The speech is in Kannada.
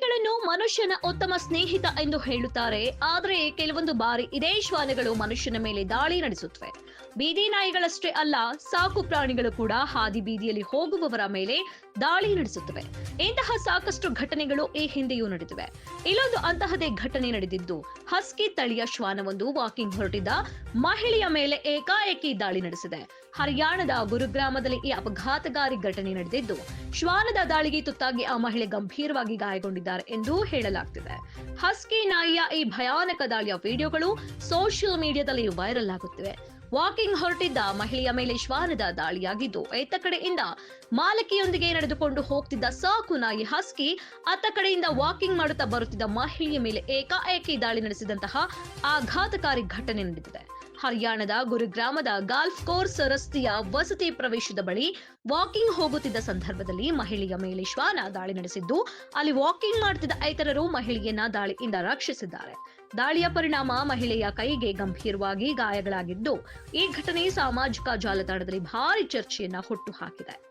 ಶ್ವಾನಗಳನ್ನು ಮನುಷ್ಯನ ಉತ್ತಮ ಸ್ನೇಹಿತ ಎಂದು ಹೇಳುತ್ತಾರೆ. ಆದರೆ, ಕೆಲವೊಂದು ಬಾರಿ ಇದೇ ಶ್ವಾನಗಳು ಮನುಷ್ಯನ ಮೇಲೆ ದಾಳಿ ನಡೆಸುತ್ತವೆ. ಬೀದಿ ನಾಯಿಗಳಷ್ಟೇ ಅಲ್ಲ, ಸಾಕು ಪ್ರಾಣಿಗಳು ಕೂಡ ಹಾದಿ ಬೀದಿಯಲ್ಲಿ ಹೋಗುವವರ ಮೇಲೆ ದಾಳಿ ನಡೆಸುತ್ತವೆ. ಇಂತಹ ಸಾಕಷ್ಟು ಘಟನೆಗಳು ಈ ಹಿಂದೆಯೂ ನಡೆದಿವೆ. ಇಲ್ಲೊಂದು ಅಂತಹದೇ ಘಟನೆ ನಡೆದಿದ್ದು, ಹಸ್ಕಿ ತಳಿಯ ಶ್ವಾನವೊಂದು ವಾಕಿಂಗ್ ಹೊರಟಿದ್ದ ಮಹಿಳೆಯ ಮೇಲೆ ಏಕಾಏಕಿ ದಾಳಿ ನಡೆಸಿದೆ. ಹರಿಯಾಣದ ಗುರುಗ್ರಾಮದಲ್ಲಿ ಈ ಅಪಘಾತಕಾರಿ ಘಟನೆ ನಡೆದಿದ್ದು, ಶ್ವಾನದ ದಾಳಿಗೆ ತುತ್ತಾಗಿ ಆ ಮಹಿಳೆ ಗಂಭೀರವಾಗಿ ಗಾಯಗೊಂಡಿದ್ದಾರೆ ಎಂದು ಹೇಳಲಾಗ್ತಿದೆ. ಹಸ್ಕಿ ನಾಯಿಯ ಈ ಭಯಾನಕ ದಾಳಿಯ ವಿಡಿಯೋಗಳು ಸೋಷಿಯಲ್ ಮೀಡಿಯಾದಲ್ಲಿ ವೈರಲ್ ಆಗುತ್ತಿವೆ. ವಾಕಿಂಗ್ ಹೊರಟಿದ್ದ ಮಹಿಳೆಯ ಮೇಲೆ ಶ್ವಾನದ ದಾಳಿಯಾಗಿದ್ದು, ಎತ್ತ ಕಡೆಯಿಂದ ಮಾಲಕಿಯೊಂದಿಗೆ ನಡೆದುಕೊಂಡು ಹೋಗ್ತಿದ್ದ ಸಾಕು ನಾಯಿ ಹಸ್ಕಿ ಅತ್ತ ಕಡೆಯಿಂದ ವಾಕಿಂಗ್ ಮಾಡುತ್ತಾ ಬರುತ್ತಿದ್ದ ಮಹಿಳೆಯ ಮೇಲೆ ಏಕಾಏಕಿ ದಾಳಿ ನಡೆಸಿದಂತಹ ಆಘಾತಕಾರಿ ಘಟನೆ ನಡೆದಿದೆ. ಹರಿಯಾಣದ ಗುರುಗ್ರಾಮದ ಗಾಲ್ಫ್ ಕೋರ್ಸ್ ರಸ್ತೆಯ ವಸತಿ ಪ್ರವೇಶದ ಬಳಿ ವಾಕಿಂಗ್ ಹೋಗುತ್ತಿದ್ದ ಸಂದರ್ಭದಲ್ಲಿ ಮಹಿಳೆಯ ಮೇಲೆ ಶ್ವಾನ ದಾಳಿ ನಡೆಸಿದ್ದು, ಅಲ್ಲಿ ವಾಕಿಂಗ್ ಮಾಡುತ್ತಿದ್ದ ಇತರರು ಮಹಿಳೆಯನ್ನ ದಾಳಿಯಿಂದ ರಕ್ಷಿಸಿದ್ದಾರೆ. ದಾಳಿಯ ಪರಿಣಾಮ ಮಹಿಳೆಯ ಕೈಗೆ ಗಂಭೀರವಾಗಿ ಗಾಯಗಳಾಗಿದ್ದು, ಈ ಘಟನೆ ಸಾಮಾಜಿಕ ಜಾಲತಾಣದಲ್ಲಿ ಭಾರಿ ಚರ್ಚೆಯನ್ನ ಹುಟ್ಟು ಹಾಕಿದೆ.